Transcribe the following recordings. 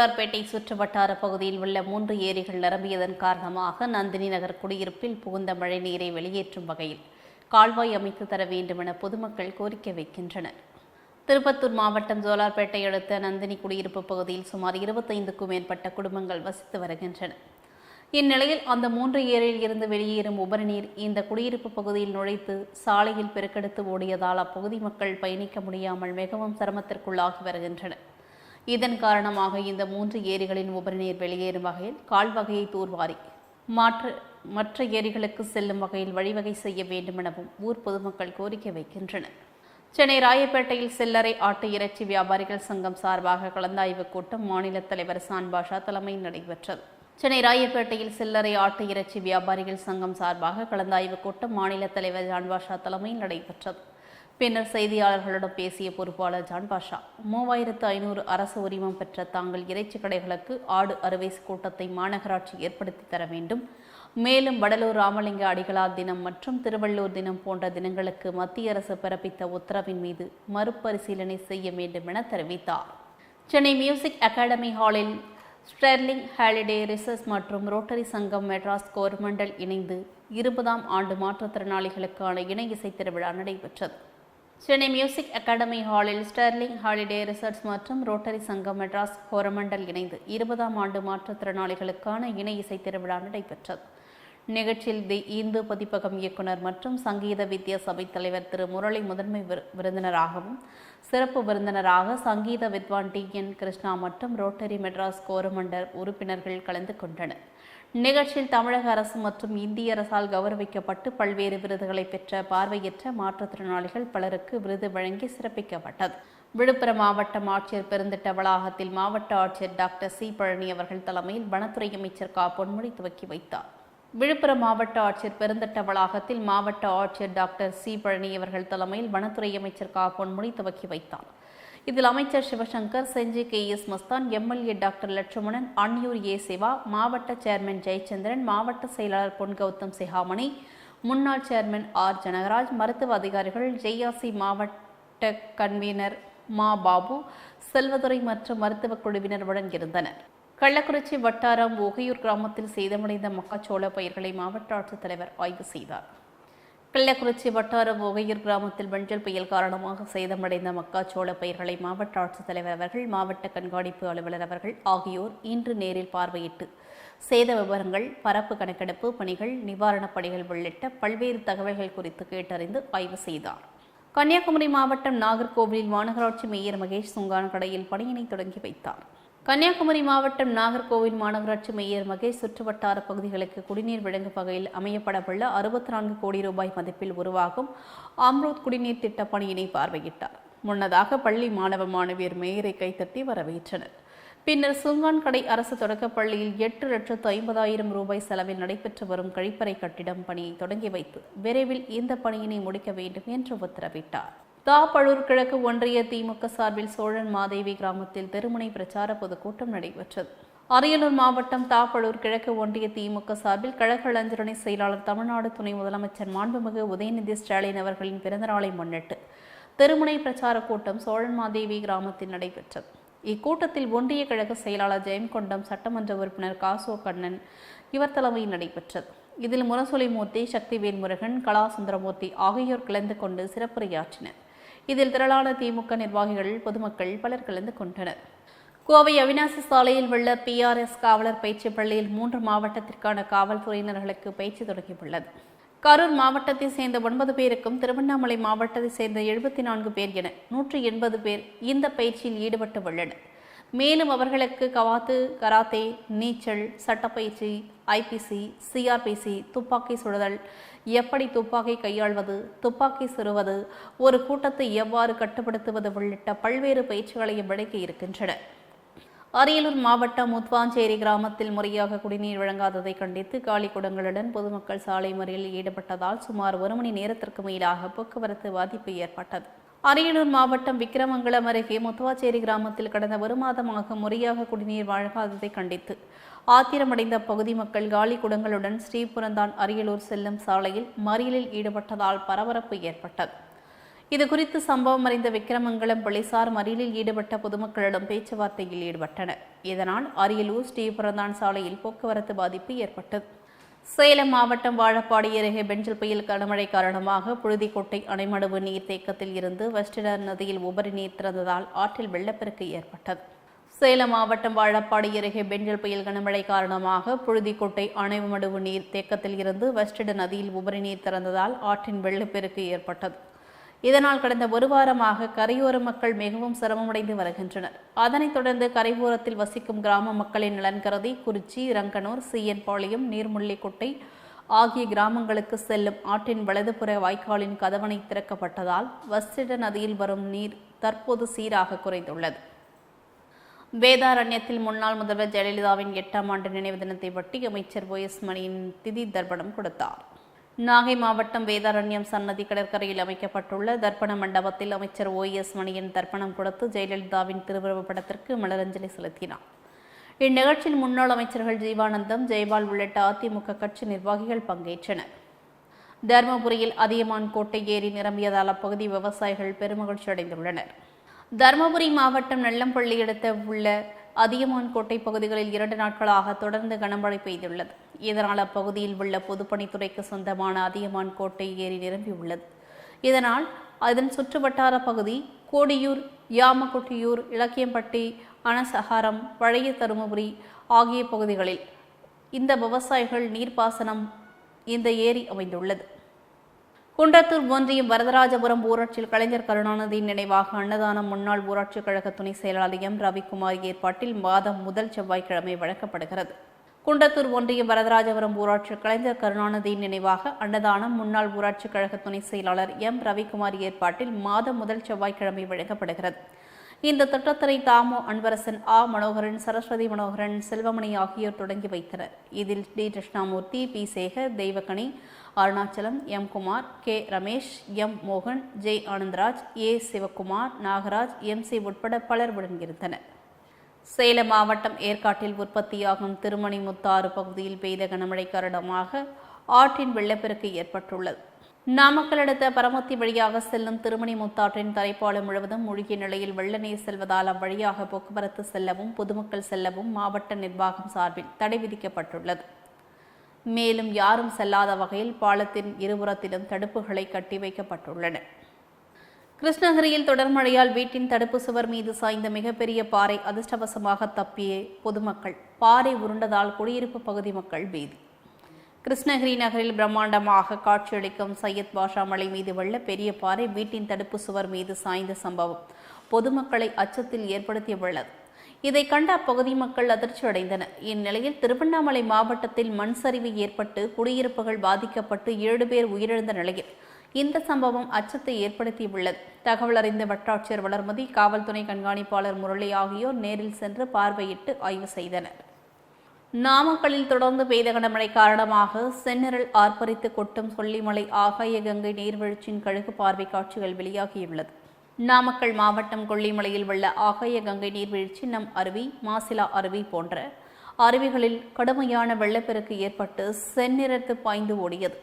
கோலார்பேட்டை சுற்றுவட்டார பகுதியில் உள்ள மூன்று ஏரிகள் நிரம்பியதன் காரணமாக நந்தினி நகர் குடியிருப்பில் புகுந்த மழைநீரை வெளியேற்றும் வகையில் கால்வாய் அமைத்து தர வேண்டும் என பொதுமக்கள் கோரிக்கை வைக்கின்றனர். திருப்பத்தூர் மாவட்டம் ஜோலார்பேட்டை அடுத்த நந்தினி குடியிருப்பு பகுதியில் சுமார் இருபத்தைந்துக்கும் மேற்பட்ட குடும்பங்கள் வசித்து வருகின்றன. இந்நிலையில் அந்த மூன்று ஏரியில் இருந்து வெளியேறும் உபரிநீர் இந்த குடியிருப்பு பகுதியில் நுழைத்து சாலையில் பெருக்கெடுத்து ஓடியதால் அப்பகுதி மக்கள் பயணிக்க முடியாமல் மிகவும் சிரமத்திற்குள்ளாகி வருகின்றனர். இதன் காரணமாக இந்த மூன்று ஏரிகளின் உபரிநீர் வெளியேறும் வகையில் கால்வகையை தூர்வாரி மாற்று மற்ற ஏரிகளுக்கு செல்லும் வகையில் வழிவகை செய்ய வேண்டும் எனவும் ஊர் பொதுமக்கள் கோரிக்கை வைக்கின்றனர். சென்னை ராயப்பேட்டையில் சில்லறை ஆட்டு இறைச்சி வியாபாரிகள் சங்கம் சார்பாக கலந்தாய்வு கூட்டம் மாநில தலைவர் சான் பாஷா தலைமையில் நடைபெற்றது. சென்னை ராயப்பேட்டையில் சில்லறை ஆட்டு இறைச்சி வியாபாரிகள் சங்கம் சார்பாக கலந்தாய்வு கூட்டம் மாநில தலைவர் ஜான் பாஷா தலைமையில் நடைபெற்றது. பின்னர் செய்தியாளர்களிடம் பேசிய பொறுப்பாளர் ஜான் பாஷா மூவாயிரத்து ஐநூறு அரசு உரிமம் பெற்ற தாங்கள் இறைச்சி கடைகளுக்கு ஆடு அறுவை கூட்டத்தை மாநகராட்சி ஏற்படுத்தி தர வேண்டும். மேலும் வடலூர் ராமலிங்க அடிகளார் தினம் மற்றும் திருவள்ளூர் தினம் போன்ற தினங்களுக்கு மத்திய அரசு பிறப்பித்த உத்தரவின் மீது மறுபரிசீலனை செய்ய வேண்டும் என தெரிவித்தார். சென்னை மியூசிக் அகாடமி ஹாலில் ஸ்டெர்லிங் ஹாலிடே ரிசர்ச் மற்றும் ரோட்டரி சங்கம் மெட்ராஸ் கோர்மண்டல் இணைந்து இருபதாம் ஆண்டு மாற்றுத்திறனாளிகளுக்கான இணை இசை திருவிழா நடைபெற்றது. சென்னை மியூசிக் அகாடமி ஹாலில் ஸ்டெர்லிங் ஹாலிடே ரிசர்ச் மற்றும் ரோட்டரி சங்கம் மெட்ராஸ் கோரமண்டல் இணைந்து இருபதாம் ஆண்டு மாற்றுத்திறனாளிகளுக்கான இணை இசை திருவிழா நடைபெற்றது. நிகழ்ச்சியில் தி இந்து பதிப்பகம் இயக்குனர் மற்றும் சங்கீத வித்யா சபை தலைவர் திரு முரளி முதன்மை விரு- விருந்தினராகவும் சிறப்பு விருந்தினராக சங்கீத வித்வான் டி என் கிருஷ்ணா மற்றும் ரோட்டரி மெட்ராஸ் கோரமண்டல் உறுப்பினர்கள் கலந்து கொண்டனர். நிகழ்ச்சியில் தமிழக அரசு மற்றும் இந்திய அரசால் கௌரவிக்கப்பட்டு பல்வேறு விருதுகளை பெற்ற பார்வையற்ற மாற்றுத்திறனாளிகள் பலருக்கு விருது வழங்கி சிறப்பிக்கப்பட்டது. விழுப்புரம் மாவட்டம் ஆட்சியர் பெருந்திட்ட வளாகத்தில் மாவட்ட ஆட்சியர் டாக்டர் சி பழனி அவர்கள் தலைமையில் வனத்துறை அமைச்சர் கா. பொன்முடி துவக்கி வைத்தார். விழுப்புரம் மாவட்ட ஆட்சியர் பெருந்திட்ட வளாகத்தில் மாவட்ட ஆட்சியர் டாக்டர் சி பழனி அவர்கள் தலைமையில் வனத்துறை அமைச்சர் கா. பொன்முடி துவக்கி வைத்தார். இதில் அமைச்சர் Sivasankar Senji K S Masthan MLA doctor Lakshmanan Anniyur A Siva மாவட்ட சேர்மன் ஜெயச்சந்திரன் மாவட்ட செயலாளர் பொன் கௌதம் சிஹாமணி முன்னாள் சேர்மன் ஆர் ஜனகராஜ் மருத்துவ அதிகாரிகள் ஜெயாசி மாவட்ட கன்வீனர் மா பாபு செல்வதுரை மற்றும் மருத்துவக் குழுவினருடன் இருந்தனர் கள்ளக்குறிச்சி வட்டாரம் ஒகையூர் கிராமத்தில் சேதமடைந்த மக்காச்சோள பயிர்களை மாவட்ட ஆட்சித்தலைவர் ஆய்வு செய்தார். கள்ளக்குறிச்சி வட்டார ஒகையூர் கிராமத்தில் மஞ்சள் புயல் காரணமாக சேதமடைந்த மக்காச்சோள பயிர்களை மாவட்ட ஆட்சித்தலைவர் அவர்கள் மாவட்ட கண்காணிப்பு அலுவலர் அவர்கள் ஆகியோர் இன்று நேரில் பார்வையிட்டு சேத விவரங்கள் பரப்பு கணக்கெடுப்பு பணிகள் நிவாரணப் பணிகள் உள்ளிட்ட பல்வேறு தகவல்கள் குறித்து கேட்டறிந்து ஆய்வு செய்தார். கன்னியாகுமரி மாவட்டம் நாகர்கோவிலில் மாநகராட்சி மேயர் மகேஷ் சுங்கான் கடையில் பணியினை தொடங்கி வைத்தார். கன்னியாகுமரி மாவட்டம் நாகர்கோவில் மாநகராட்சி மேயர் மகேஷ் சுற்றுவட்டார பகுதிகளுக்கு குடிநீர் வழங்கும் வகையில் அமையப்படவுள்ள அறுபத்தி நான்கு கோடி ரூபாய் மதிப்பில் உருவாகும் அம்ரோத் குடிநீர் திட்ட பணியினை பார்வையிட்டார். முன்னதாக பள்ளி மாணவ மாணவியர் மேயரை கைத்தட்டி வரவேற்றனர். பின்னர் சுங்கான்கடை அரசு தொடக்கப் பள்ளியில் எட்டு லட்சத்து ஐம்பதாயிரம் ரூபாய் செலவில் நடைபெற்று வரும் கழிப்பறை கட்டிடம் பணியை தொடங்கி வைத்து விரைவில் இந்த பணியினை முடிக்க வேண்டும் என்று உத்தரவிட்டார். தாப்பழூர் கிழக்கு ஒன்றிய திமுக சார்பில் சோழன் மாதேவி கிராமத்தில் தெருமுனை பிரச்சார பொதுக்கூட்டம் நடைபெற்றது. அரியலூர் மாவட்டம் தாப்பழூர் கிழக்கு ஒன்றிய திமுக சார்பில் கழக இளைஞரணி செயலாளர் தமிழ்நாடு துணை முதலமைச்சர் மாண்புமிகு உதயநிதி ஸ்டாலின் அவர்களின் பிறந்தநாளை முன்னிட்டு தெருமுனை பிரச்சார கூட்டம் சோழன் மாதேவி கிராமத்தில் நடைபெற்றது. இக்கூட்டத்தில் ஒன்றிய கழக செயலாளர் ஜெயம்கொண்டம் சட்டமன்ற உறுப்பினர் காசோ கண்ணன் இவர் தலைமையில் நடைபெற்றது. இதில் முரசொலிமூர்த்தி சக்திவேல் முருகன் கலா சுந்தரமூர்த்தி ஆகியோர் கலந்து கொண்டு சிறப்புரையாற்றினர். இதில் திரளான திமுக நிர்வாகிகள் பொதுமக்கள் பலர் கலந்து கொண்டனர். கோவை அவினாசி சாலையில் உள்ள பிஆர்எஸ் காவலர் பயிற்சி பள்ளியில் மூன்று மாவட்டத்திற்கான காவல்துறையினர்களுக்கு பயிற்சி தொடங்கியுள்ளது. கரூர் மாவட்டத்தை சேர்ந்த ஒன்பது பேருக்கும் திருவண்ணாமலை மாவட்டத்தை சேர்ந்த எழுபத்தி நான்கு பேர் என நூற்றி எண்பது பேர் இந்த பயிற்சியில் ஈடுபட்டு உள்ளனர் மேலும் அவர்களுக்கு கவாத்து கராத்தே நீச்சல் சட்டப்பயிற்சி ஐபிசி சிஆர்பிசி துப்பாக்கி சுடுதல். எப்படி துப்பாக்கி கையாள்வது துப்பாக்கி சிறுவது ஒரு கூட்டத்தை எவ்வாறு கட்டுப்படுத்துவது உள்ளிட்ட பல்வேறு பயிற்சிகளையும் விளக்கி இருக்கின்றன. அரியலூர் மாவட்டம் முத்வாஞ்சேரி கிராமத்தில் முறையாக குடிநீர் வழங்காததை கண்டித்து காலி குடங்களுடன் பொதுமக்கள் சாலை மறியலில் ஈடுபட்டதால் சுமார் ஒரு மணி நேரத்திற்கு மேலாக போக்குவரத்து பாதிப்பு ஏற்பட்டது. அரியலூர் மாவட்டம் விக்கிரமங்கலம் அருகே முத்துவாச்சேரி கிராமத்தில் கடந்த ஒரு மாதமாக முறையாக குடிநீர் வழங்காததை கண்டித்து ஆத்திரமடைந்த பகுதி மக்கள் காலி குடங்களுடன் ஸ்ரீபுரந்தான் அரியலூர் செல்லும் சாலையில் மறியலில் ஈடுபட்டதால் பரபரப்பு ஏற்பட்டது. இதுகுறித்து சம்பவம் அறிந்த விக்கிரமங்கலம் போலீசார் மறியலில் ஈடுபட்ட பொதுமக்களிடம் பேச்சுவார்த்தையில் ஈடுபட்டனர். இதனால் அரியலூர் ஸ்ரீபுரந்தான் சாலையில் போக்குவரத்து பாதிப்பு ஏற்பட்டது. சேலம் மாவட்டம் வாழப்பாடி அருகே பெஞ்சல் புயல் கனமழை காரணமாக புழுதிக்கோட்டை அணைமடுவு நீர்த்தேக்கத்தில் இருந்து வெஸ்டினர் நதியில் உபரி நீர் திறந்ததால் ஆற்றில் வெள்ளப்பெருக்கு ஏற்பட்டது. சேலம் மாவட்டம் வாழப்பாடி அருகே பெஞ்சல் புயல் கனமழை காரணமாக புழுதிக்கோட்டை அணைமடுவு நீர் தேக்கத்தில் இருந்து வெஸ்டிட நதியில் உபரி நீர் திறந்ததால் ஆற்றின் வெள்ளப்பெருக்கு ஏற்பட்டது. இதனால் கடந்த ஒரு வாரமாக கரையோர மக்கள் மிகவும் சிரமமடைந்து வருகின்றனர். அதனைத் தொடர்ந்து கரையோரத்தில் வசிக்கும் கிராம மக்களின் நலன் கருதி குறிச்சி ரங்கனூர் சிஎன் பாளையம் நீர்முள்ளிக்குட்டை ஆகிய கிராமங்களுக்கு செல்லும் ஆற்றின் வலதுபுற வாய்க்காலின் கதவணை திறக்கப்பட்டதால் வஸ்திட நதியில் வரும் நீர் தற்போது சீராக குறைந்துள்ளது. வேதாரண்யத்தில் முன்னாள் முதல்வர் ஜெயலலிதாவின் எட்டாம் ஆண்டு நினைவு தினத்தை ஒட்டி அமைச்சர் ஒய் எஸ் மணியின் திதி தர்ப்பணம் கொடுத்தார். நாகை மாவட்டம் வேதாரண்யம் சன்னதி கடற்கரையில் அமைக்கப்பட்டுள்ள தர்ப்பண மண்டபத்தில் அமைச்சர் ஓ எஸ் மணியன் தர்ப்பணம் கொடுத்து ஜெயலலிதாவின் திருவுருவப் படத்திற்கு மலரஞ்சலி செலுத்தினார். இந்நிகழ்ச்சியில் முன்னாள் அமைச்சர்கள் ஜீவானந்தம் ஜெயபால் உள்ளிட்ட அதிமுக கட்சி நிர்வாகிகள் பங்கேற்றனர். தருமபுரியில் அதியமான் கோட்டை ஏரி நிரம்பியதால் அப்பகுதி விவசாயிகள் பெருமகிழ்ச்சி அடைந்துள்ளனர். தருமபுரி மாவட்டம் நெல்லம்பள்ளி அடுத்த உள்ள அதியமான் கோட்டை பகுதிகளில் இரண்டு நாட்களாக தொடர்ந்து கனமழை பெய்துள்ளது. இதனால் அப்பகுதியில் உள்ள பொதுப்பணித்துறைக்கு சொந்தமான அதியமான் கோட்டை ஏரி நிரம்பியுள்ளது இதனால் அதன் சுற்றுவட்டார பகுதி கோடியூர் யாமக்குட்டியூர் இலக்கியம்பட்டி அனசகாரம் பழைய தருமபுரி ஆகிய பகுதிகளில் இந்த விவசாயிகள் நீர்ப்பாசனம் இந்த ஏரி அமைந்துள்ளது. குன்றத்தூர் ஒன்றியம் வரதராஜபுரம் ஊராட்சியில் கலைஞர் கருணாநிதியின் நினைவாக அன்னதானம் முன்னாள் ஊராட்சி கழக துணை செயலாளர் எம். ரவிக்குமார் ஏற்பாட்டில் மாதம் முதல் செவ்வாய்க்கிழமை வழங்கப்படுகிறது. குண்டத்தூர் ஒன்றியம் வரதராஜபுரம் ஊராட்சி கலைஞர் கருணாநிதியின் நினைவாக அன்னதானம் முன்னாள் ஊராட்சி கழக துணை செயலாளர் எம். ரவிக்குமார் ஏற்பாட்டில் மாதம் முதல் செவ்வாய்க்கிழமை வழங்கப்படுகிறது. இந்த திட்டத்தினை தாமோ அன்பரசன் ஆ. மனோகரன் சரஸ்வதி மனோகரன் செல்வமணி ஆகியோர் தொடங்கி வைத்தனர். இதில் T. Krishnamoorthy P. Sekar Deivakani Arunachalam M. Kumar K. Ramesh M. மோகன் Jai Anandaraj A. Sivakumar Nagaraj M. C. உட்பட பலர் உடன் இருந்தனர் சேலம் மாவட்டம் ஏற்காட்டில் உற்பத்தியாகும் திருமணி முத்தாறு பகுதியில் பெய்த கனமழை காரணமாக ஆற்றின் வெள்ளப்பெருக்கு ஏற்பட்டுள்ளது. நாமக்கல் அடுத்த பரமத்தி வழியாக செல்லும் திருமணி முத்தாற்றின் தரைப்பாலம் முழுவதும் மூழ்கிய நிலையில் வெள்ள நீர் செல்வதால் அவ்வழியாக போக்குவரத்து செல்லவும் பொதுமக்கள் செல்லவும் மாவட்ட நிர்வாகம் சார்பில் தடை விதிக்கப்பட்டுள்ளது. மேலும் யாரும் செல்லாத வகையில் பாலத்தின் இருபுறத்திலும் தடுப்புகளை கட்டி வைக்கப்பட்டுள்ளன. கிருஷ்ணகிரியில் தொடர் மழையால் வீட்டின் தடுப்பு சுவர் மீது சாய்ந்த மிகப்பெரிய பாறை அதிர்ஷ்டவசமாக தப்பிய பொதுமக்கள். பாறை உருண்டதால் குடியிருப்பு பகுதி மக்கள் பீதி. கிருஷ்ணகிரி நகரில் பிரம்மாண்டமாக காட்சியளிக்கும் சையத் பாஷா மலை மீது வெள்ள பெரிய பாறை வீட்டின் தடுப்பு சுவர் மீது சாய்ந்த சம்பவம். பொதுமக்களை அச்சத்தில் ஏற்படுத்தியுள்ளது இதை கண்ட அப்பகுதி மக்கள் அதிர்ச்சி அடைந்தனர். இந்நிலையில் திருவண்ணாமலை மாவட்டத்தில் மண் சரிவு ஏற்பட்டு குடியிருப்புகள் பாதிக்கப்பட்டு ஏழு பேர் உயிரிழந்த நிலையில் இந்த சம்பவம் அச்சத்தை ஏற்படுத்தியுள்ளது. தகவல் அறிந்த வட்டாட்சியர் வளர்மதி காவல்துறை கண்காணிப்பாளர் முரளி ஆகியோர் நேரில் சென்று பார்வையிட்டு ஆய்வு செய்தனர். நாமக்கல்லில் தொடர்ந்து பெய்த கனமழை காரணமாக செந்நிரல் ஆர்ப்பரித்து கொட்டும் கொல்லிமலை ஆகாய கங்கை நீர்வீழ்ச்சியின் கழுகு பார்வை காட்சிகள் வெளியாகியுள்ளது. நாமக்கல் மாவட்டம் கொல்லிமலையில் உள்ள ஆகாய கங்கை நீர்வீழ்ச்சி நம் அருவி மாசிலா அருவி போன்ற அருவிகளில் கடுமையான வெள்ளப்பெருக்கு ஏற்பட்டு செந்நிறத்து பாய்ந்து ஓடியது.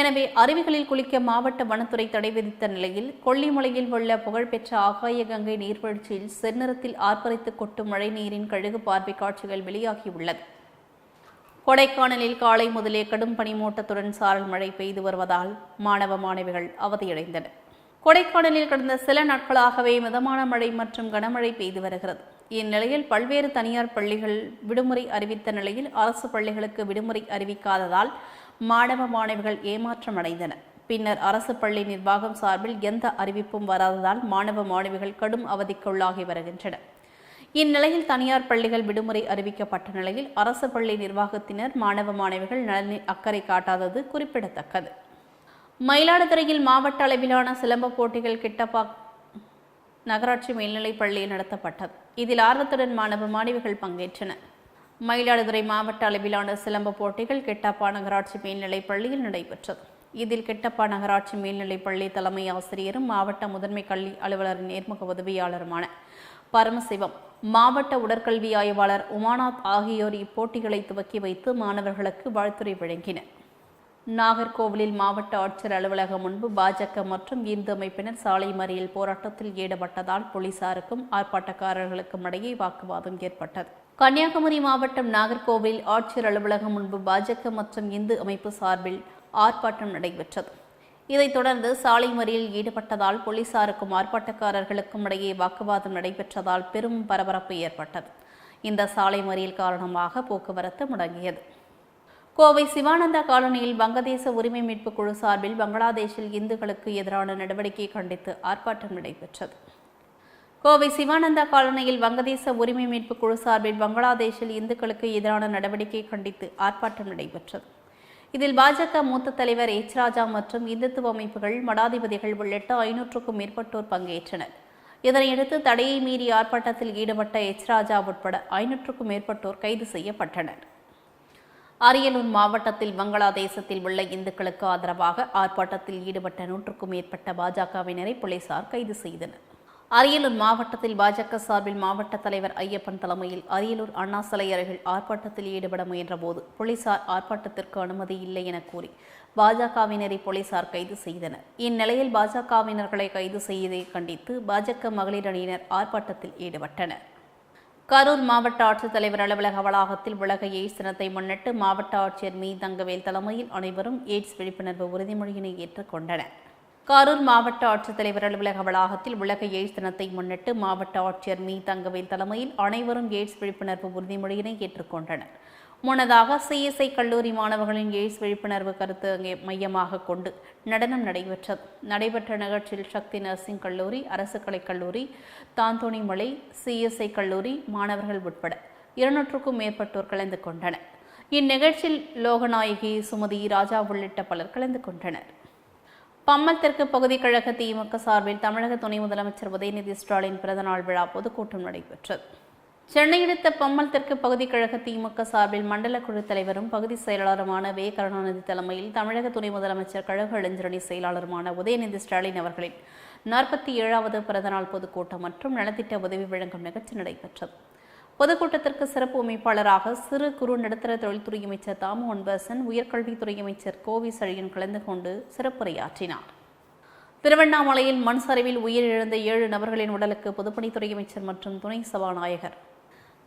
எனவே அருவிகளில் குளிக்க மாவட்ட வனத்துறை தடை விதித்த நிலையில் கொல்லிமலையில் உள்ள புகழ்பெற்ற ஆகாய கங்கை நீர்வீழ்ச்சியில் செந்நிறத்தில் ஆர்ப்பரித்து கொட்டும் மழை நீரின் கழுகு பார்வை காட்சிகள் வெளியாகியுள்ளது. கொடைக்கானலில் காலை முதலே கடும் பனிமூட்டத்துடன் சாரல் மழை பெய்து வருவதால் மாணவ மாணவிகள் அவதியடைந்தனர். கொடைக்கானலில் கடந்த சில நாட்களாகவே மிதமான மழை மற்றும் கனமழை பெய்து வருகிறது. இந்நிலையில் பல்வேறு தனியார் பள்ளிகள் விடுமுறை அறிவித்த நிலையில் அரசு பள்ளிகளுக்கு விடுமுறை அறிவிக்காததால் மாணவ மாணவிகள் ஏமாற்றம் அடைந்தனர் பின்னர் அரசு பள்ளி நிர்வாகம் சார்பில் எந்த அறிவிப்பும் வராததால் மாணவ மாணவிகள் கடும் அவதிக்குள்ளாகி வருகின்றனர். இந்நிலையில் தனியார் பள்ளிகள் விடுமுறை அறிவிக்கப்பட்ட நிலையில் அரசு பள்ளி நிர்வாகத்தினர் மாணவ மாணவிகள் நலனில் அக்கறை காட்டாதது குறிப்பிடத்தக்கது. மயிலாடுதுறையில் மாவட்ட அளவிலான சிலம்ப போட்டிகள் கிட்டப்பா நகராட்சி மேல்நிலைப் பள்ளியில் நடத்தப்பட்டது. இதில் ஆர்வத்துடன் மாணவ மாணவிகள் பங்கேற்றனர். மயிலாடுதுறை மாவட்ட அளவிலான சிலம்ப போட்டிகள் கெட்டப்பா நகராட்சி மேல்நிலைப் பள்ளியில் நடைபெற்றது. இதில் கெட்டப்பா நகராட்சி மேல்நிலைப் பள்ளி தலைமை ஆசிரியரும் மாவட்ட முதன்மை கல்வி அலுவலரின் நேர்முக உதவியாளருமான பரமசிவம் மாவட்ட உடற்கல்வி ஆய்வாளர் உமாநாத் ஆகியோர் இப்போட்டிகளை துவக்கி வைத்து மாணவர்களுக்கு வாழ்த்துரை வழங்கினர். நாகர்கோவிலில் மாவட்ட ஆட்சியர் அலுவலகம் முன்பு பாஜக மற்றும் இந்து அமைப்பினர் சாலை மறியல் போராட்டத்தில் ஈடுபட்டதால் போலீசாருக்கும் ஆர்ப்பாட்டக்காரர்களுக்கும் இடையே வாக்குவாதம் ஏற்பட்டது. கன்னியாகுமரி மாவட்டம் நாகர்கோவில் ஆட்சியர் அலுவலகம் முன்பு பாஜக மற்றும் இந்து அமைப்பு சார்பில் ஆர்ப்பாட்டம் நடைபெற்றது. இதைத் தொடர்ந்து சாலை மறியல் ஈடுபட்டதால் போலீசாருக்கும் ஆர்ப்பாட்டக்காரர்களுக்கும் இடையே வாக்குவாதம் நடைபெற்றதால் பெரும் பரபரப்பு ஏற்பட்டது. இந்த சாலை மறியல் காரணமாக போக்குவரத்து முடங்கியது. கோவை சிவானந்தா காலனியில் வங்கதேச உரிமை மீட்பு குழு சார்பில் பங்களாதேஷில் இந்துக்களுக்கு எதிரான நடவடிக்கை கண்டித்து ஆர்ப்பாட்டம் நடைபெற்றது. கோவை சிவானந்தா காலனியில் வங்கதேச உரிமை மீட்பு குழு சார்பில் பங்களாதேஷில் இந்துக்களுக்கு எதிரான நடவடிக்கை கண்டித்து ஆர்ப்பாட்டம் நடைபெற்றது. இதில் பாஜக மூத்த தலைவர் எச் ராஜா மற்றும் இந்துத்துவ அமைப்புகள் மடாதிபதிகள் உள்ளிட்ட ஐநூற்றுக்கும் மேற்பட்டோர் பங்கேற்றனர். இதனையடுத்து தடையை மீறி ஆர்ப்பாட்டத்தில் ஈடுபட்ட எச் ராஜா உட்பட ஐநூற்றுக்கும் மேற்பட்டோர் கைது செய்யப்பட்டனர். அரியலூர் மாவட்டத்தில் வங்களாதேசத்தில் உள்ள இந்துக்களுக்கு ஆதரவாக ஆர்ப்பாட்டத்தில் ஈடுபட்ட நூற்றுக்கும் மேற்பட்ட பாஜகவினரை போலீசார் கைது செய்தனர். அரியலூர் மாவட்டத்தில் பாஜக சார்பில் மாவட்ட தலைவர் ஐயப்பன் தலைமையில் அரியலூர் அண்ணா சிலை அருகில் ஆர்ப்பாட்டத்தில் ஈடுபட முயன்றபோது போலீசார் ஆர்ப்பாட்டத்திற்கு அனுமதி இல்லை என கூறி பாஜகவினரை போலீசார் கைது செய்தனர். இந்நிலையில் பாஜகவினர்களை கைது செய்ததை கண்டித்து பாஜக மகளிர் அணியினர் ஆர்ப்பாட்டத்தில் ஈடுபட்டனர். கரூர் மாவட்ட ஆட்சித்தலைவர் அலுவலக வளாகத்தில் உலக எய்ட்ஸ் தினத்தை முன்னிட்டு மாவட்ட ஆட்சியர் மீ தங்கவேல் தலைமையில் அனைவரும் எய்ட்ஸ் விழிப்புணர்வு உறுதிமொழியினை ஏற்றுக்கொண்டனர் கரூர் மாவட்ட ஆட்சித்தலைவர் அலுவலக வளாகத்தில் உலக எய்ட்ஸ் தினத்தை முன்னிட்டு மாவட்ட ஆட்சியர் மீ. தங்கவேல் தலைமையில் அனைவரும் எய்ட்ஸ் விழிப்புணர்வு உறுதிமொழியினை ஏற்றுக்கொண்டனர். முன்னதாக சிஎஸ்ஐ கல்லூரி மாணவர்களின் எய்ட்ஸ் விழிப்புணர்வு கருத்து அங்கே மையமாக கொண்டு நடனம் நடைபெற்றது. நடைபெற்ற நிகழ்ச்சியில் சக்தி நர்சிங் கல்லூரி அரசு கலைக் கல்லூரி தாந்தோணிமலை சிஎஸ்ஐ கல்லூரி மாணவர்கள் உட்பட இருநூற்றுக்கும் மேற்பட்டோர் கலந்து கொண்டனர். இந்நிகழ்ச்சியில் லோகநாயகி சுமதி ராஜா உள்ளிட்ட பலர் கலந்து கொண்டனர். பம்மல் தெற்கு பகுதி கழக திமுக சார்பில் தமிழக துணை முதலமைச்சர் உதயநிதி ஸ்டாலின் பிறந்தநாள் விழா பொதுக்கூட்டம் நடைபெற்றது. சென்னை அடுத்த பம்மல் தெற்கு பகுதி கழக திமுக சார்பில் மண்டல குழு தலைவரும் பகுதி செயலாளருமான வே கருணாநிதி தலைமையில் தமிழக துணை முதலமைச்சர் கழக இளைஞரணி செயலாளருமான உதயநிதி ஸ்டாலின் அவர்களின் நாற்பத்தி ஏழாவது பிறந்தநாள் பொதுக்கூட்டம் மற்றும் நலத்திட்ட உதவி வழங்கும் நிகழ்ச்சி நடைபெற்றது. பொதுக்கூட்டத்திற்கு சிறப்பு அமைப்பாளராக சிறு குறு நடுத்தர தொழில்துறை அமைச்சர் தாமோகன் பேசன் உயர்கல்வித்துறை அமைச்சர் கோவி சழியன் கலந்து கொண்டு சிறப்புரையாற்றினார். திருவண்ணாமலையில் மண் சரிவில் உயிரிழந்த ஏழு நபர்களின் உடலுக்கு பொதுப்பணித்துறை அமைச்சர் மற்றும் துணை சபாநாயகர்.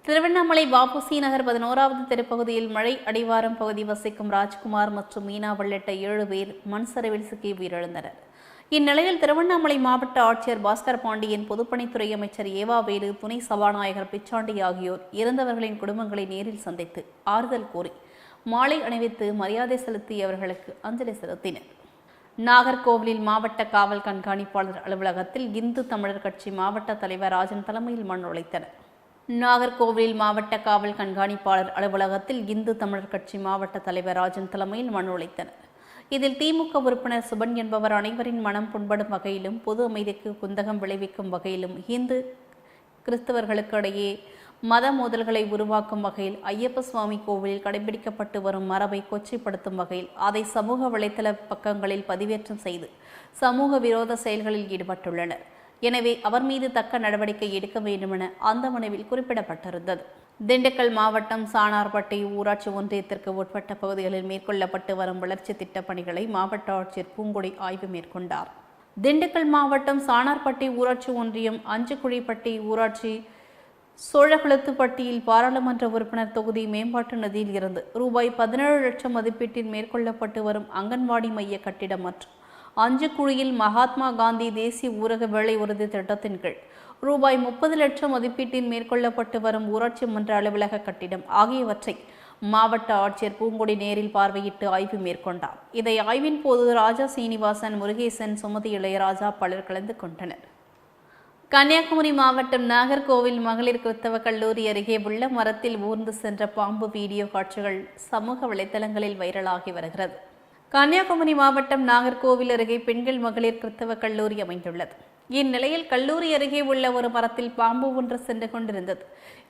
திருவண்ணாமலை வாபுசி நகர் பதினோராவது தெருப்பகுதியில் மழை அடிவாரம் பகுதி வசிக்கும் ராஜ்குமார் மற்றும் மீனா உள்ளிட்ட ஏழு பேர் மண் சரிவில் சிக்கி உயிரிழந்தனர். இந்நிலையில் திருவண்ணாமலை மாவட்ட ஆட்சியர் பாஸ்கர் பாண்டியன் பொதுப்பணித்துறை அமைச்சர் ஏவா வேலு துணை சபாநாயகர் பிச்சாண்டி ஆகியோர் இறந்தவர்களின் குடும்பங்களை நேரில் சந்தித்து ஆறுதல் கூறி மாலை அணிவித்து மரியாதை செலுத்தி அவர்களுக்கு அஞ்சலி செலுத்தினர். நாகர்கோவிலில் மாவட்ட காவல் கண்காணிப்பாளர் அலுவலகத்தில் இந்து தமிழர் கட்சி மாவட்ட தலைவர் ராஜன் தலைமையில் மண் உழைத்தனர் நாகர்கோவிலில் மாவட்ட காவல் கண்காணிப்பாளர் அலுவலகத்தில் இந்து தமிழர் கட்சி மாவட்ட தலைவர் ராஜன் தலைமையில் மண் உழைத்தனர் இதில் திமுக உறுப்பினர் சுபன் என்பவர் அனைவரின் மனம் புண்படும் வகையிலும் பொது அமைதிக்கு குந்தகம் விளைவிக்கும் வகையிலும் இந்து கிறிஸ்தவர்களுக்கு இடையே மத மோதல்களை உருவாக்கும் வகையில் ஐயப்ப சுவாமி கோவிலில் கடைபிடிக்கப்பட்டு வரும் மரபை கொச்சைப்படுத்தும் வகையில் அதை சமூக வலைதள பக்கங்களில் பதிவேற்றம் செய்து சமூக விரோத செயல்களில் ஈடுபட்டுள்ளனர். எனவே அவர் மீது தக்க நடவடிக்கை எடுக்க வேண்டுமென அந்த மனுவில் குறிப்பிடப்பட்டிருந்தது. திண்டுக்கல் மாவட்டம் சாணார்பட்டி ஊராட்சி ஒன்றியத்திற்கு உட்பட்ட பகுதிகளில் மேற்கொள்ளப்பட்டு வரும் வளர்ச்சி திட்டப் பணிகளை மாவட்ட ஆட்சியர் பூங்கொடி ஆய்வு மேற்கொண்டார். திண்டுக்கல் மாவட்டம் சாணார்பட்டி ஊராட்சி ஒன்றியம் அஞ்சுக்குழிப்பட்டி ஊராட்சி சோழகுளத்துப்பட்டியில் பாராளுமன்ற உறுப்பினர் தொகுதி மேம்பாட்டு நிதியில் இருந்து ரூபாய் பதினேழு லட்சம் மதிப்பீட்டில் மேற்கொள்ளப்பட்டு வரும் அங்கன்வாடி மைய கட்டிடம் மற்றும் அஞ்சுக்குழியில் மகாத்மா காந்தி தேசிய ஊரக வேலை உறுதி திட்டத்தின் கீழ் ரூபாய் முப்பது லட்சம் மதிப்பீட்டில் மேற்கொள்ளப்பட்டு வரும் ஊராட்சி மன்ற அலுவலக கட்டிடம் ஆகியவற்றை மாவட்ட ஆட்சியர் பூங்கொடி நேரில் பார்வையிட்டு ஆய்வு மேற்கொண்டார். இதை ஆய்வின் போது ராஜா சீனிவாசன் முருகேசன் சுமதி இளையராஜா பலர் கலந்து கொண்டனர். கன்னியாகுமரி மாவட்டம் நாகர்கோவில் மகளிர் கிறிஸ்தவ கல்லூரி அருகே உள்ள மரத்தில் ஊர்ந்து சென்ற பாம்பு வீடியோ காட்சிகள் சமூக வலைதளங்களில் வைரலாகி வருகிறது. கன்னியாகுமரி மாவட்டம் நாகர்கோவில் அருகே பெண்கள் மகளிர் கிறித்தவ கல்லூரி அமைந்துள்ளது. இந்நிலையில் கல்லூரி அருகே உள்ள ஒரு மரத்தில் பாம்பு ஒன்று சென்று கொண்டிருந்தது.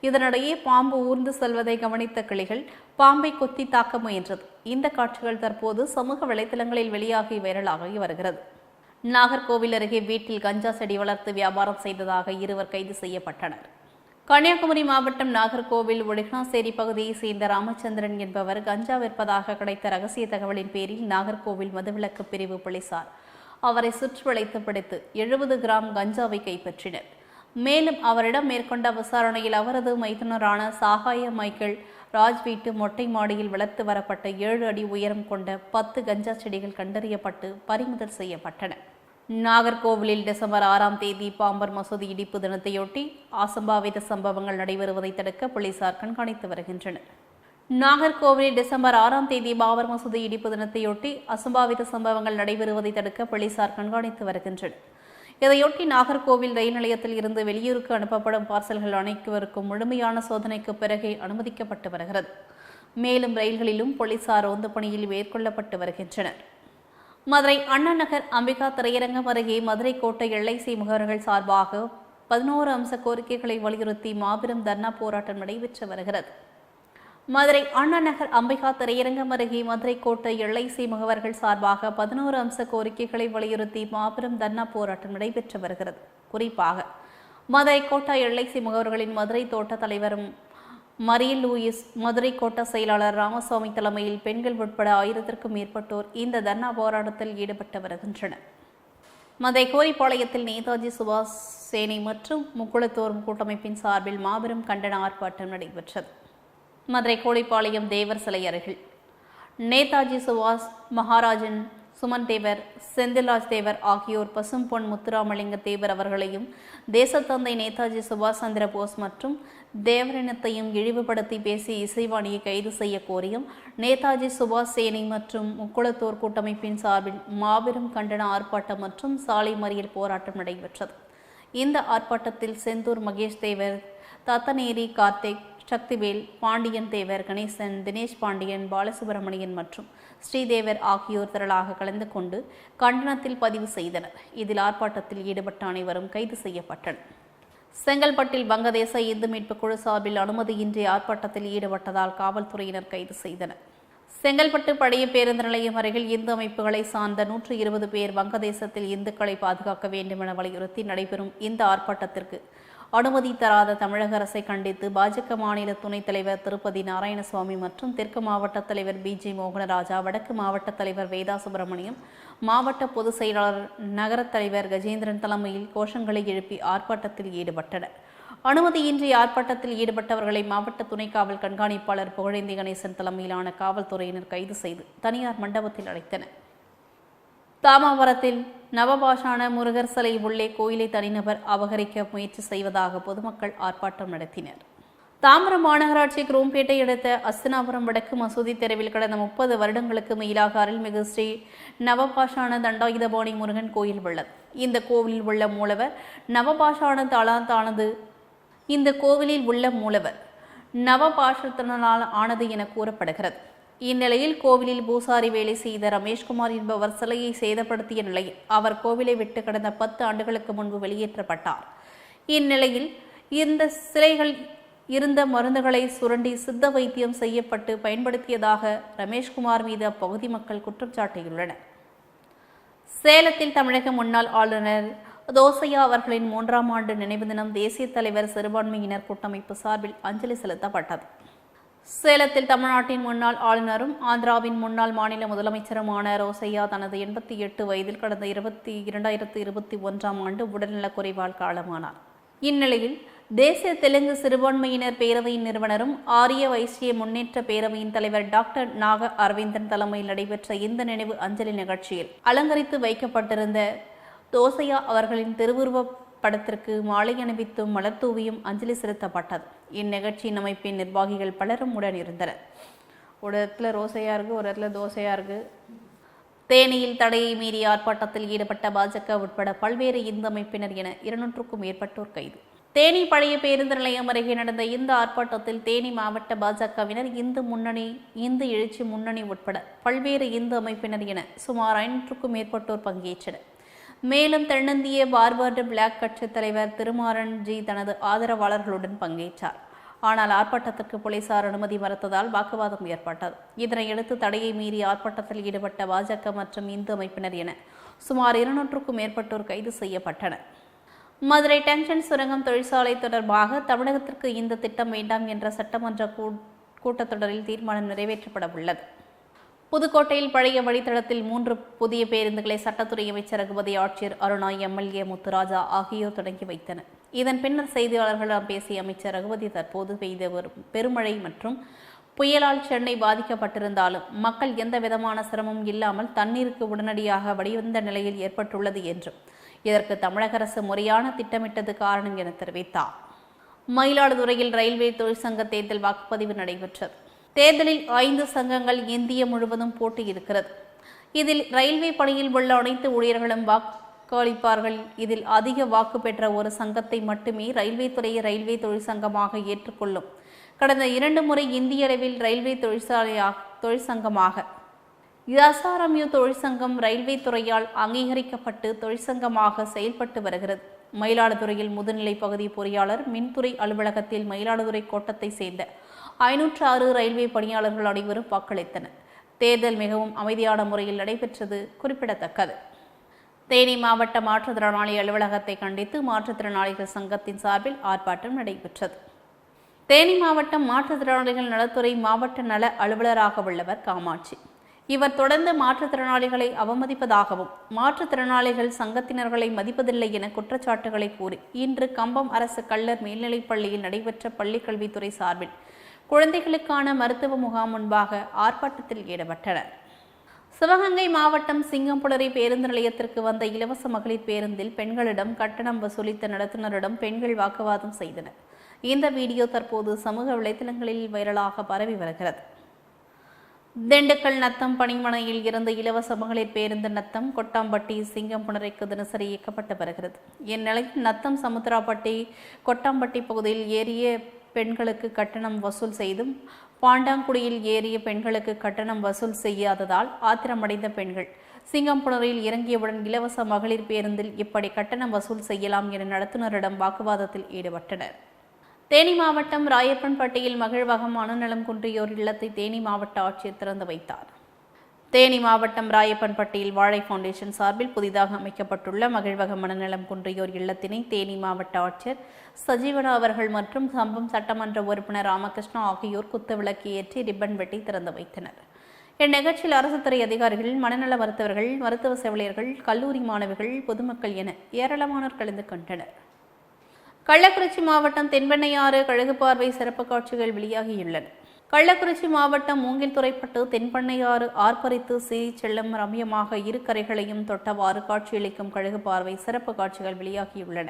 இதனிடையே பாம்பு ஊர்ந்து செல்வதை கவனித்த கிளிகள் பாம்பை கொத்தி தாக்க முயன்றது. இந்த காட்சிகள் தற்போது சமூக வலைதளங்களில் வெளியாகி வைரலாகி வருகிறது. நாகர்கோவில் அருகே வீட்டில் கஞ்சா செடி வளர்த்து வியாபாரம் செய்ததாக இருவர் கைது செய்யப்பட்டனர். கன்னியாகுமரி மாவட்டம் நாகர்கோவில் ஒடிகாசேரி பகுதியைச் சேர்ந்த ராமச்சந்திரன் என்பவர் கஞ்சா விற்பதாக கிடைத்த ரகசிய தகவலின் பேரில் நாகர்கோவில் மதுவிலக்கு பிரிவு போலீசார் அவரை சுற்றி வளைத்து பிடித்து எழுபது கிராம் கஞ்சாவை கைப்பற்றினர். மேலும் அவரிடம் மேற்கொண்ட விசாரணையில் அவரது மைத்துனரான சாகாய மைக்கேல் ராஜ் வீட்டு மொட்டை மாடியில் வளர்த்து வரப்பட்ட ஏழு அடி உயரம் கொண்ட பத்து கஞ்சா செடிகள் கண்டறியப்பட்டு பறிமுதல் செய்யப்பட்டன. நாகர்கோவிலில் டிசம்பர் ஆறாம் தேதி பாம்பர் மசூதி இடிப்பு தினத்தையொட்டி அசம்பாவித சம்பவங்கள் நடைபெறுவதை தடுக்க போலீசார் கண்காணித்து வருகின்றனர். நாகர்கோவிலில் டிசம்பர் ஆறாம் தேதி பாபர் மசூதி இடிப்பு தினத்தையொட்டி அசம்பாவித சம்பவங்கள் நடைபெறுவதை தடுக்க போலீசார் கண்காணித்து வருகின்றனர். இதையொட்டி நாகர்கோவில் ரயில் நிலையத்தில் இருந்து வெளியூருக்கு அனுப்பப்படும் பார்சல்கள் அனைவருக்கும் முழுமையான சோதனைக்கு பிறகே அனுமதிக்கப்பட்டு வருகிறது. மேலும் ரயில்களிலும் போலீசார் ரோந்து பணியில் மேற்கொள்ளப்பட்டு வருகின்றனர். மதுரை அண்ணா நகர் அம்பிகா திரையரங்கம் அருகே மதுரை கோட்டை எல்ஐசி முகவர்கள் சார்பாக பதினோரு அம்ச கோரிக்கைகளை வலியுறுத்தி மாபெரும் தர்ணா போராட்டம் நடைபெற்று வருகிறது. மதுரை அண்ணா நகர் அம்பிகா திரையரங்கம் அருகே மதுரை கோட்டை எல்ஐசி முகவர்கள் சார்பாக பதினோரு அம்ச கோரிக்கைகளை வலியுறுத்தி மாபெரும் தர்ணா போராட்டம் நடைபெற்று வருகிறது. குறிப்பாக மதுரை கோட்டா எல்ஐசி முகவர்களின் மதுரை தோட்ட தலைவரும் மரியல் லூயிஸ் மதுரை கோட்ட செயலாளர் ராமசாமி தலைமையில் பெண்கள் உட்பட ஆயிரத்திற்கும் மேற்பட்டோர் இந்த தர்ணா போராட்டத்தில் ஈடுபட்டு வருகின்றனர். மதுரை கோரிப்பாளையத்தில் நேதாஜி சுபாஷ் சேனை மற்றும் முக்குளத்தோர் கூட்டமைப்பின் சார்பில் மாபெரும் கண்டன ஆர்ப்பாட்டம் நடைபெற்றது. மதுரை கோழிப்பாளையம் தேவர் சிலை அருகில். நேதாஜி சுபாஷ் மகாராஜன் சுமன் தேவர் செந்தில்ராஜ் தேவர் ஆகியோர் பசும்பொன் முத்துராமலிங்க தேவர் அவர்களையும் தேசத்தந்தை நேதாஜி சுபாஷ் சந்திர போஸ் மற்றும் தேவரினத்தையும் இழிவுபடுத்தி பேசி இசைவாணியை கைது செய்ய கோரியும் நேதாஜி சுபாஷ் சேனை மற்றும் முக்குளத்தோர் கூட்டமைப்பின் சார்பில் மாபெரும் கண்டன ஆர்ப்பாட்டம் மற்றும் சாலை மறியல் போராட்டம் நடைபெற்றது. இந்த ஆர்ப்பாட்டத்தில் செந்தூர் மகேஷ் தேவர் தத்தநேரி கார்த்திக் சக்திவேல் பாண்டியன் தேவர் கணேசன் தினேஷ் பாண்டியன் பாலசுப்ரமணியன் மற்றும் ஸ்ரீதேவர் ஆகியோர் திரளாக கலந்து கொண்டு கண்டனத்தில் பதிவு செய்தனர். இதில் ஆர்ப்பாட்டத்தில் ஈடுபட்ட அனைவரும் கைது செய்யப்பட்டனர். செங்கல்பட்டில் வங்கதேச இந்து மீட்பு குழு சார்பில் அனுமதியின்றி ஆர்ப்பாட்டத்தில் ஈடுபட்டதால் காவல்துறையினர் கைது செய்தனர். செங்கல்பட்டு பழைய பேருந்து நிலையம் அருகில் இந்து அமைப்புகளை சார்ந்த நூற்று இருபது பேர் வங்கதேசத்தில் இந்துக்களை பாதுகாக்க வேண்டும் என வலியுறுத்தி நடைபெறும் இந்த ஆர்ப்பாட்டத்திற்கு அனுமதி தராத தமிழக அரசை கண்டித்து பாஜக மாநில துணைத் தலைவர் திருப்பதி நாராயணசுவாமி மற்றும் தெற்கு மாவட்ட தலைவர் பி ஜி மோகனராஜா வடக்கு மாவட்ட தலைவர் வேதா சுப்பிரமணியம் மாவட்ட பொதுச் செயலாளர் நகரத் தலைவர் கஜேந்திரன் தலைமையில் கோஷங்களை எழுப்பி ஆர்ப்பாட்டத்தில் ஈடுபட்டனர். அனுமதியின்றி ஆர்ப்பாட்டத்தில் ஈடுபட்டவர்களை மாவட்ட துணை காவல் கண்காணிப்பாளர் புகழேந்தி கணேசன் தலைமையிலான காவல்துறையினர் கைது செய்து தனியார் மண்டபத்தில் அழைத்தனர் தாமாவரத்தில் நவபாஷான முருகர் சிலை உள்ளே கோயிலை தனிநபர் அபகரிக்க முயற்சி செய்வதாக பொதுமக்கள் ஆர்ப்பாட்டம் நடத்தினர். தாம்பரம் மாநகராட்சி குரோம்பேட்டை அடுத்த அஸ்தினாபுரம் வடக்கு மசூதி தெருவில் கடந்த முப்பது வருடங்களுக்கு மேலாக அருள்மிகு ஸ்ரீ நவபாஷான தண்டாயுதபாணி முருகன் கோயில் உள்ளது. இந்த கோவிலில் உள்ள மூலவர் நவபாஷான தளாந்தானது இந்த கோவிலில் உள்ள மூலவர் நவபாஷத்தினால் ஆனது என கூறப்படுகிறது. இந்நிலையில் கோவிலில் பூசாரி வேலை செய்த ரமேஷ்குமார் என்பவர் சிலையை சேதப்படுத்திய நிலையில் அவர் கோவிலை விட்டு கடந்த பத்து ஆண்டுகளுக்கு முன்பு வெளியேற்றப்பட்டார். இந்நிலையில் இந்த சிலைகள் இருந்த மருந்துகளை சுரண்டி சித்த வைத்தியம் செய்யப்பட்டு பயன்படுத்தியதாக ரமேஷ்குமார் மீது அப்பகுதி மக்கள் குற்றம் சாட்டியுள்ளனர். சேலத்தில் தமிழக முன்னாள் ஆளுநர் தோசையா அவர்களின் மூன்றாம் ஆண்டு நினைவு தினம் தேசிய தலைவர் சிறுபான்மையினர் கூட்டமைப்பு சார்பில் அஞ்சலி செலுத்தப்பட்டது. சேலத்தில் தமிழ்நாட்டின் முன்னாள் ஆளுநரும் ஆந்திராவின் முன்னாள் மாநில முதலமைச்சருமான ரோசையா தனது எண்பத்தி எட்டு வயதில் கடந்த இருபத்தி இரண்டாயிரத்தி இருபத்தி ஒன்றாம் ஆண்டு உடல்நலக்குறைவால் காலமானார். இந்நிலையில் தேசிய தெலுங்கு சிறுபான்மையினர் பேரவையின் நிறுவனரும் ஆரிய வைசிய முன்னேற்ற பேரவையின் தலைவர் டாக்டர் நாக அரவிந்தன் தலைமையில் நடைபெற்ற இந்த நினைவு அஞ்சலி நிகழ்ச்சியில் அலங்கரித்து வைக்கப்பட்டிருந்த தோசையா அவர்களின் திருவுருவப் படத்திற்கு மாலை அணிவித்தும் மலர்தூவியும் அஞ்சலி செலுத்தப்பட்டது. இந்நிகழ்ச்சியின் அமைப்பின் நிர்வாகிகள் பலரும் உடன் இருந்தனர் ஒரு இடத்துல ரோசையா இருக்கு ஒரு இடத்துல தோசையா இருக்கு. தேனியில் தடையை மீறி ஆர்ப்பாட்டத்தில் ஈடுபட்ட பாஜக உட்பட பல்வேறு இந்து அமைப்பினர் என இருநூற்றுக்கும் மேற்பட்டோர் கைது. தேனி பழைய பேருந்து நிலையம் அருகே நடந்த இந்த ஆர்ப்பாட்டத்தில் தேனி மாவட்ட பாஜகவினர் இந்து முன்னணி இந்து எழுச்சி முன்னணி உட்பட பல்வேறு இந்து அமைப்பினர் என சுமார் ஐநூற்றுக்கும் மேற்பட்டோர் பங்கேற்றனர். மேலும் தென்னிந்திய பார்வர்டு பிளாக் கட்சித் தலைவர் திருமாறன் ஜி தனது ஆதரவாளர்களுடன் பங்கேற்றார். ஆனால் ஆர்ப்பாட்டத்திற்கு போலீசார் அனுமதி மறுத்ததால் வாக்குவாதம் ஏற்பட்டது. இதனையடுத்து தடையை மீறி ஆர்ப்பாட்டத்தில் ஈடுபட்ட பாஜக மற்றும் இந்து அமைப்பினர் என சுமார் இருநூற்றுக்கும் மேற்பட்டோர் கைது செய்யப்பட்டனர். மதுரை டென்ஷன் சுரங்கம் தொழிற்சாலை தொடர்பாக தமிழகத்திற்கு இந்த திட்டம் வேண்டாம் என்ற சட்டமன்ற கூ- கூட்டத்தொடரில் தீர்மானம் நிறைவேற்றப்பட உள்ளது புதுக்கோட்டையில் பழைய வழித்தடத்தில் மூன்று புதிய பேருந்துகளை சட்டத்துறை அமைச்சர் ரகுபதி ஆட்சியர் அருணா எம்எல்ஏ முத்துராஜா ஆகியோர் தொடங்கி வைத்தனர். இதன் பின்னர் செய்தியாளர்களிடம் பேசிய அமைச்சர் ரகுபதி தற்போது பெய்த வரும் பெருமழை மற்றும் புயலால் சென்னை பாதிக்கப்பட்டிருந்தாலும் மக்கள் எந்த விதமான சிரமமும் இல்லாமல் தண்ணீருக்கு உடனடியாக வடிவந்த நிலையில் ஏற்பட்டுள்ளது என்றும் இதற்கு தமிழக அரசு முறையான திட்டமிட்டது காரணம் என தெரிவித்தார். மயிலாடுதுறையில் ரயில்வே தொழிற்சங்க தேர்தல் வாக்குப்பதிவு நடைபெற்றது. தேர்தலில் ஐந்து சங்கங்கள் இந்திய முழுவதும் போட்டியிருக்கிறது இதில் ரயில்வே பணியில் உள்ள அனைத்து ஊழியர்களும் வாக்களிப்பார்கள். இதில் அதிக வாக்கு பெற்ற ஒரு சங்கத்தை மட்டுமே ரயில்வே துறையை ரயில்வே தொழிற்சங்கமாக ஏற்றுக்கொள்ளும். கடந்த இரண்டு முறை இந்திய அளவில் ரயில்வே தொழிற்சாலையாக தொழிற்சங்கமாக எஸ்ஆர்எம்யூ தொழிற்சங்கம் ரயில்வே துறையால் அங்கீகரிக்கப்பட்டு தொழிற்சங்கமாக செயல்பட்டு வருகிறது. மயிலாடுதுறையில் முதுநிலை பகுதி பொறியாளர் மின்துறை அலுவலகத்தில் மயிலாடுதுறை கோட்டத்தை சேர்ந்த ஐநூற்று ஆறு ரயில்வே பணியாளர்கள் அனைவரும் வாக்களித்தனர். தேர்தல் மிகவும் அமைதியான முறையில் நடைபெற்றது குறிப்பிடத்தக்கது. தேனி மாவட்ட மாற்றுத்திறனாளி அலுவலகத்தை கண்டித்து மாற்றுத்திறனாளிகள் சங்கத்தின் சார்பில் ஆர்ப்பாட்டம் நடைபெற்றது. தேனி மாவட்டம் மாற்றுத்திறனாளிகள் நலத்துறை மாவட்ட நல அலுவலராக உள்ளவர் காமாட்சி. இவர் தொடர்ந்து மாற்றுத்திறனாளிகளை அவமதிப்பதாகவும் மாற்றுத்திறனாளிகள் சங்கத்தினர்களை மதிப்பதில்லை என குற்றச்சாட்டுகளை கூறி இன்று கம்பம் அரசு கள்ளர் மேல்நிலைப் பள்ளியில் நடைபெற்ற பள்ளிக்கல்வித்துறை சார்பில் குழந்தைகளுக்கான மருத்துவ முகாம் முன்பாக ஆர்ப்பாட்டத்தில் ஈடுபட்டனர். சிவகங்கை மாவட்டம் சிங்கம்புலரி பேருந்து நிலையத்திற்கு வந்த இலவச மகளிர் பேருந்தில் பெண்களிடம் கட்டணம் வசூலித்த நடத்துனரிடம் பெண்கள் வாக்குவாதம் செய்தனர். இந்த வீடியோ தற்போது சமூக வலைதளங்களில் வைரலாக பரவி வருகிறது. திண்டுக்கல் நத்தம் பணிமனையில் இருந்து இலவச மகளிர் பேருந்து நத்தம் கொட்டாம்பட்டி சிங்கம்புணரைக்கு தினசரி இயக்கப்பட்டு வருகிறது. இந்நிலையில் நத்தம் சமுத்திராப்பட்டி கொட்டாம்பட்டி பகுதியில் ஏறிய பெண்களுக்கு கட்டணம் வசூல் செய்தும் பாண்டாங்குடியில் ஏறிய பெண்களுக்கு கட்டணம் வசூல் செய்யாததால் ஆத்திரமடைந்த பெண்கள் சிங்கம்புணரில் இறங்கியவுடன் இலவச மகளிர் பேருந்தில் இப்படி கட்டணம் வசூல் செய்யலாம் என நடத்துனரிடம் வாக்குவாதத்தில் ஈடுபட்டனர். தேனி மாவட்டம் ராயப்பன்பட்டியில் மகிழ்வகம் மனநலம் குன்றியோர் இல்லத்தை தேனி மாவட்ட ஆட்சியர் திறந்து வைத்தார். தேனி மாவட்டம் ராயப்பன்பட்டியில் வாழை ஃபவுண்டேஷன் சார்பில் புதிதாக அமைக்கப்பட்டுள்ள மகிழ்வக மனநலம் குன்றியோர் இல்லத்தினை தேனி மாவட்ட ஆட்சியர் சஜீவனா அவர்கள் மற்றும் சம்பம் சட்டமன்ற உறுப்பினர் ராமகிருஷ்ணா ஆகியோர் குத்துவிளக்கு ஏற்றி ரிப்பன் வெட்டி திறந்து வைத்தனர். இந்நிகழ்ச்சியில் அரசு துறை அதிகாரிகள் மனநல மருத்துவர்கள் மருத்துவ செவிலியர்கள் கல்லூரி மாணவிகள் பொதுமக்கள் என ஏராளமானோர் கலந்து கொண்டனர். கள்ளக்குறிச்சி மாவட்டம் தென்பெண்ணையாறு கழுகு பார்வை சிறப்பு காட்சிகள் வெளியாகியுள்ளன. கள்ளக்குறிச்சி மாவட்டம் மூங்கில் துறைப்பட்டு தென்பெண்ணையாறு ஆர்ப்பரித்து சீறி செல்லும் ரம்யமாக இரு கரைகளையும் தொட்டவாறு காட்சியளிக்கும் கழுகு பார்வை சிறப்பு காட்சிகள் வெளியாகியுள்ளன.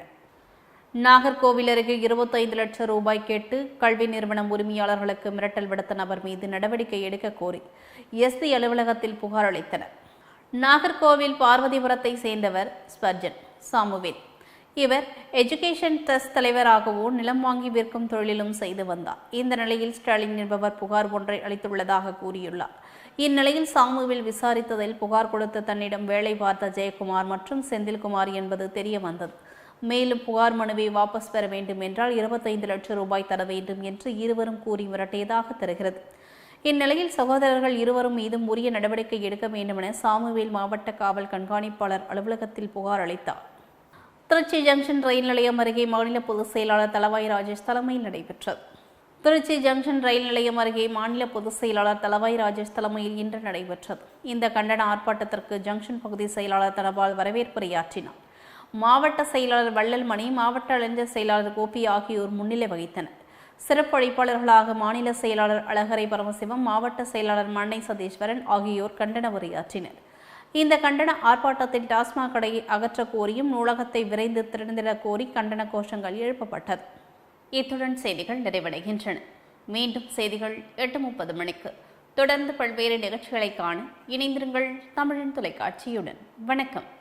நாகர்கோவில் அருகே இருபத்தைந்து லட்சம் ரூபாய் கேட்டு கல்வி நிறுவனம் உரிமையாளர்களுக்கு மிரட்டல் விடுத்த நபர் மீது நடவடிக்கை எடுக்க கோரி எஸ்பி அலுவலகத்தில் புகார் அளித்தனர். நாகர்கோவில் பார்வதிபுரத்தை சேர்ந்தவர் ஸ்பர்ஜன் சாமுவேல். இவர் எஜுகேஷன் ட்ரஸ்ட் தலைவராகவோ நிலம் வாங்கி விற்கும் தொழிலும் செய்து வந்தார். இந்த நிலையில் ஸ்டாலின் என்பவர் புகார் ஒன்றை அளித்துள்ளதாக கூறியுள்ளார். இந்நிலையில் சாமுவில் விசாரித்ததில் புகார் கொடுத்த தன்னிடம் வேலை பார்த்த ஜெயக்குமார் மற்றும் செந்தில்குமார் என்பது தெரிய வந்தது மேலும் புகார் மனுவை வாபஸ் பெற வேண்டும் என்றால் இருபத்தைந்து லட்சம் ரூபாய் தர வேண்டும் என்று இருவரும் கூறி மிரட்டியதாக தெரிகிறது. இந்நிலையில் சகோதரர்கள் இருவரும் மீதும் உரிய நடவடிக்கை எடுக்க வேண்டுமென சாமுவேல் மாவட்ட காவல் கண்காணிப்பாளர் அலுவலகத்தில் புகார் அளித்தார். திருச்சி ஜங்ஷன் ரயில் நிலையம் அருகே மாநில பொதுச் செயலாளர் தலவாய் ராஜேஷ் தலைமையில் நடைபெற்றது. திருச்சி ஜங்ஷன் ரயில் நிலையம் அருகே மாநில பொதுச் செயலாளர் தலவாய் ராஜேஷ் தலைமையில் இன்று நடைபெற்றது. இந்த கண்டன ஆர்ப்பாட்டத்திற்கு ஜங்ஷன் பகுதி செயலாளர் தனபால் வரவேற்புரையாற்றினார். மாவட்ட செயலாளர் வள்ளல்மணி மாவட்ட இளைஞர் செயலாளர் கோபி ஆகியோர் முன்னிலை வகித்தனர். சிறப்பு அழைப்பாளர்களாக மாநில செயலாளர் அழகரை பரமசிவம் மாவட்ட செயலாளர் மண்ணை சதீஸ்வரன் ஆகியோர் கண்டன உரையாற்றினர். இந்த கண்டன ஆர்ப்பாட்டத்தில் டாஸ்மாக் கடையை அகற்ற கோரியும் நூலகத்தை விரைந்து திறந்திட கோரி கண்டன கோஷங்கள் எழுப்பப்பட்டது. இத்துடன் செய்திகள் நிறைவடைகின்றன. மீண்டும் செய்திகள் எட்டு முப்பது மணிக்கு. தொடர்ந்து பல்வேறு நிகழ்ச்சிகளை காண இணைந்திருங்கள் தமிழின் தொலைக்காட்சியுடன். வணக்கம்.